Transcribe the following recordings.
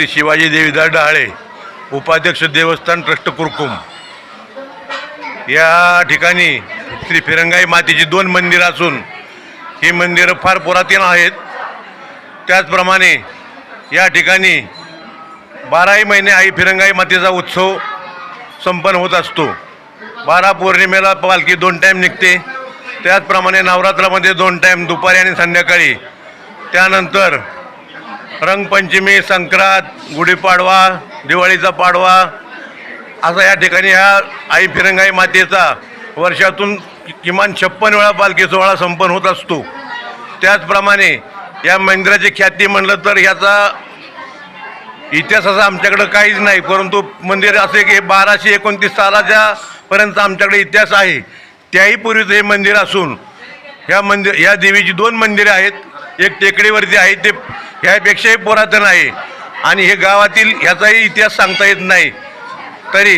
श्री शिवाजी देवीदार डहाळे उपाध्यक्ष देवस्थान ट्रस्ट कुरकुम. या ठिकाणी श्री फिरंगाई मातेची दोन मंदिरं असून ही मंदिरं फार पुरातन आहेत. त्याचप्रमाणे या ठिकाणी बाराही महिने आई फिरंगाई मातेचा उत्सव संपन्न होत असतो. बारा पौर्णिमेला पालखी दोन टाईम निघते. त्याचप्रमाणे नवरात्रामध्ये दोन टाईम दुपारी आणि संध्याकाळी. त्यानंतर रंगपंचमी संक्रांत गुढीपाडवा दिवाळीचा पाडवा असा या ठिकाणी ह्या आई फिरंगाई मातेचा वर्षातून किमान छप्पन वेळा पालखी सोहळा संपन्न होत असतो. त्याचप्रमाणे या मंदिराची ख्याती म्हणलं तर ह्याचा इतिहास असा आमच्याकडं काहीच नाही परंतु मंदिर असे की बाराशे एकोणतीस सालाच्या पर्यंत आमच्याकडे इतिहास आहे. त्याही पूर्वीचं हे मंदिर असून ह्या मंदिर ह्या देवीची दोन मंदिरं आहेत. एक टेकडीवरती आहे ते ह्यापेक्षाही पुरातन आहे आणि हे गावातील ह्याचाही इतिहास सांगता येत नाही. तरी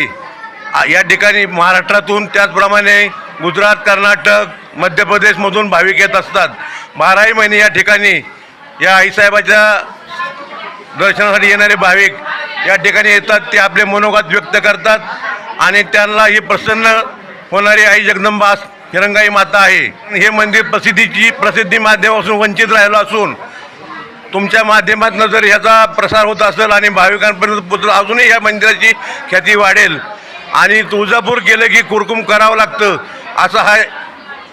या ठिकाणी महाराष्ट्रातून त्याचप्रमाणे गुजरात कर्नाटक मध्य प्रदेशमधून भाविक येत असतात. बाराही महिने या ठिकाणी या आईसाहेबाच्या दर्शनासाठी येणारे भाविक या ठिकाणी येतात. ते आपले मनोगत व्यक्त करतात आणि त्यांना ही प्रसन्न होणारी आई जगदंबा हिरंगाई माता आहे. हे मंदिर प्रसिद्धीची प्रसिद्धी माध्यमापासून वंचित राहिलं असून तुमच्या माध्यमातून जर ह्याचा प्रसार होत असेल आणि भाविकांपर्यंत पोचलं अजूनही ह्या मंदिराची ख्याती वाढेल. आणि तुळजापूर गेलं की कुरकुम करावं लागतं असं हा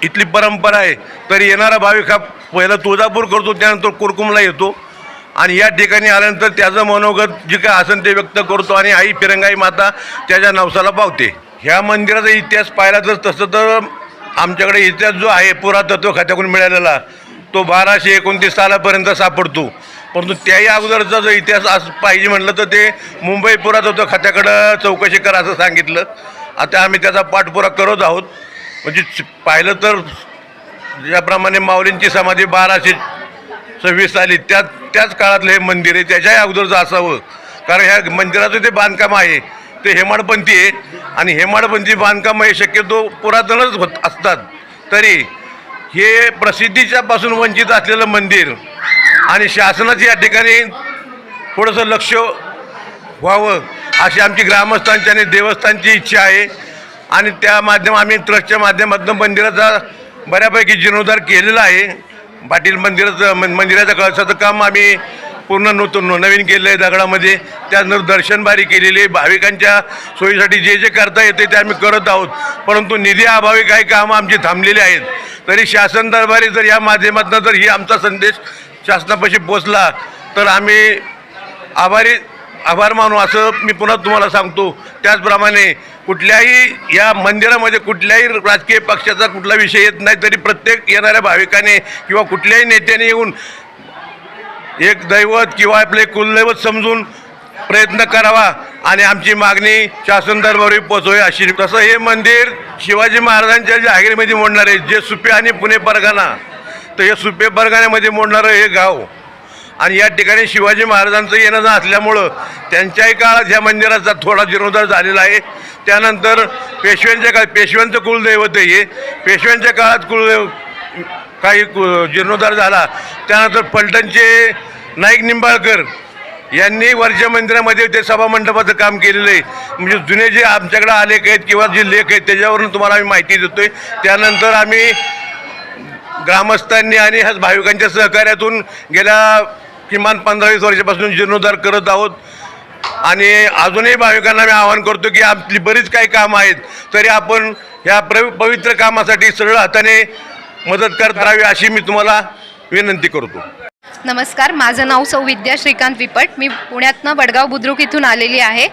इथली परंपरा आहे. तर येणारा भाविक हा पहिलं तुळजापूर करतो त्यानंतर कुरकुमला येतो. आणि या ठिकाणी आल्यानंतर त्याचं मनोगत जे काय असेल ते व्यक्त करतो आणि आई फिरंगाई माता त्याच्या नवसाला पावते. ह्या मंदिराचा इतिहास पाहिला तर तसं तर आमच्याकडे इतिहास जो आहे पुरातत्व खात्याकडून मिळालेला तो बाराशे एकोणतीस सालापर्यंत सापडतो. परंतु त्याही अगोदरचा जो इतिहास आज पाहिजे म्हटलं तर ते मुंबई पुरातत्व खात्याकडं चौकशी करा असं सांगितलं. आता आम्ही त्याचा पाठपुरा करत आहोत. म्हणजे पाहिलं तर ज्याप्रमाणे माऊलींची समाधी बाराशे सव्वीस साली त्या त्याच काळातलं हे मंदिर आहे त्याच्याही अगोदरचं असावं. कारण ह्या मंदिराचं ते बांधकाम आहे ते हेमाडपंथी आहे. आणि हेमाडपंथी बांधकाम हे शक्यतो पुरातनच होत असतात. तरी हे प्रसिद्धीच्या पासून वंचित असलेलं मंदिर. आणि शासनाचं या ठिकाणी थोडंसं लक्ष व्हावं अशी आमची ग्रामस्थांची आणि देवस्थानची इच्छा आहे. आणि त्या माध्यम आम्ही ट्रस्टच्या माध्यमातून मंदिराचा बऱ्यापैकी जीर्णोद्धार केलेला आहे. पाटील मंदिराचं मन- मंदिराचं कळसाचं काम आम्ही पूर्ण नूतन नवीन केलेलं आहे दगडामध्ये त्यानंतर दर्शनबारी केलेली आहे. भाविकांच्या सोयीसाठी जे जे करता येते ते आम्ही करत आहोत. परंतु निधी अभावी काही कामं आमची थांबलेली आहेत. तरी शासन दरबारी जर या माध्यमातून जर ही आमचा संदेश शासनापाशी पोचला तर आम्ही आभारी आभार मानू असं मी पुन्हा तुम्हाला सांगतो. त्याचप्रमाणे कुठल्याही या मंदिरामध्ये कुठल्याही राजकीय पक्षाचा कुठला विषय येत नाही तरी प्रत्येक येणाऱ्या भाविकाने किंवा कुठल्याही नेत्याने येऊन एक दैवत किंवा आपले कुलदैवत समजून प्रयत्न करावा आणि आमची मागणी शासन दरबारी पोचवे अशी तसं हे मंदिर शिवाजी महाराजांच्या जहागिरीमध्ये मोडणार आहे जे सुपे आणि पुणे परगाणा तर हे सुपे परगाण्यामध्ये मोडणारं हे गाव. आणि या ठिकाणी शिवाजी महाराजांचं येणं असल्यामुळं त्यांच्याही काळात ह्या मंदिराचा थोडा जीर्णोद्धार झालेला आहे. त्यानंतर पेशव्यांच्या काळात पेशव्यांचं कुलदैवत आहे हे. पेशव्यांच्या काळात कुलदैव काही कु- जीर्णोद्धार झाला. त्यानंतर पलटणचे नाईक निंबाळकर यांनी वर्षा मंदिरामध्ये ते सभामंडपाचं काम केलेलं आहे. म्हणजे जुने जे आमच्याकडे आलेख आहेत किंवा जे लेख आहेत त्याच्यावरून तुम्हाला आम्ही माहिती देतोय. त्यानंतर आम्ही ग्रामस्थांनी आणि ह्या भाविकांच्या सहकार्यातून गेल्या किमान पंधरा वीस वर्षापासून जीर्णोद्धार करत आहोत. आणि अजूनही भाविकांना मी आवाहन करतो की आपली बरीच काही कामं आहेत तरी आपण ह्या प्र पवित्र कामासाठी सरळ हाताने मदत करत राहावी अशी मी तुम्हाला विनंती करतो. नमस्कार माझं नाव सौ विद्या श्रीकांत विपट. मी पुण्यातनं वडगाव बुद्रुक इथून आलेली आहे.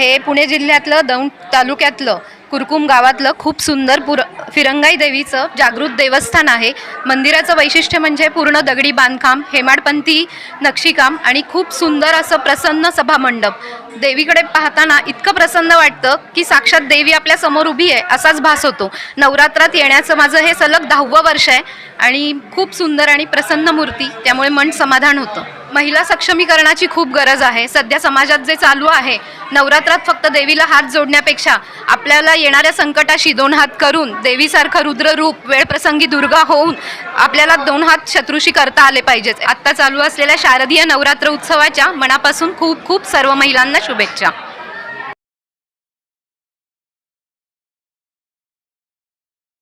हे पुणे जिल्ह्यातलं दौंड तालुक्यातलं कुरकुम गावातलं खूप सुंदर पुर फिरंगाई देवीचं जागृत देवस्थान आहे. मंदिराचं वैशिष्ट्य म्हणजे पूर्ण दगडी बांधकाम हेमाडपंथी नक्षीकाम आणि खूप सुंदर असं प्रसन्न सभामंडप. देवीकडे पाहताना इतकं प्रसन्न वाटतं की साक्षात देवी आपल्यासमोर उभी आहे असाच भास होतो. नवरात्रात येण्याचं माझं हे सलग दहावं वर्ष आहे आणि खूप सुंदर आणि प्रसन्न मूर्ती त्यामुळे मन समाधान होतं. महिला सक्षमीकरणाची खूप गरज आहे. सध्या समाजात जे चालू आहे नवरात्रात फक्त देवीला हात जोडण्यापेक्षा आपल्याला येणाऱ्या संकटाशी दोन हात करून देवीसारखं रुद्ररूप वेळप्रसंगी दुर्गा होऊन आपल्याला दोन हात शत्रूशी करता आले पाहिजेत. आत्ता चालू असलेल्या शारदीय नवरात्र उत्सवाच्या मनापासून खूप खूप सर्व महिलांना शुभेच्छा.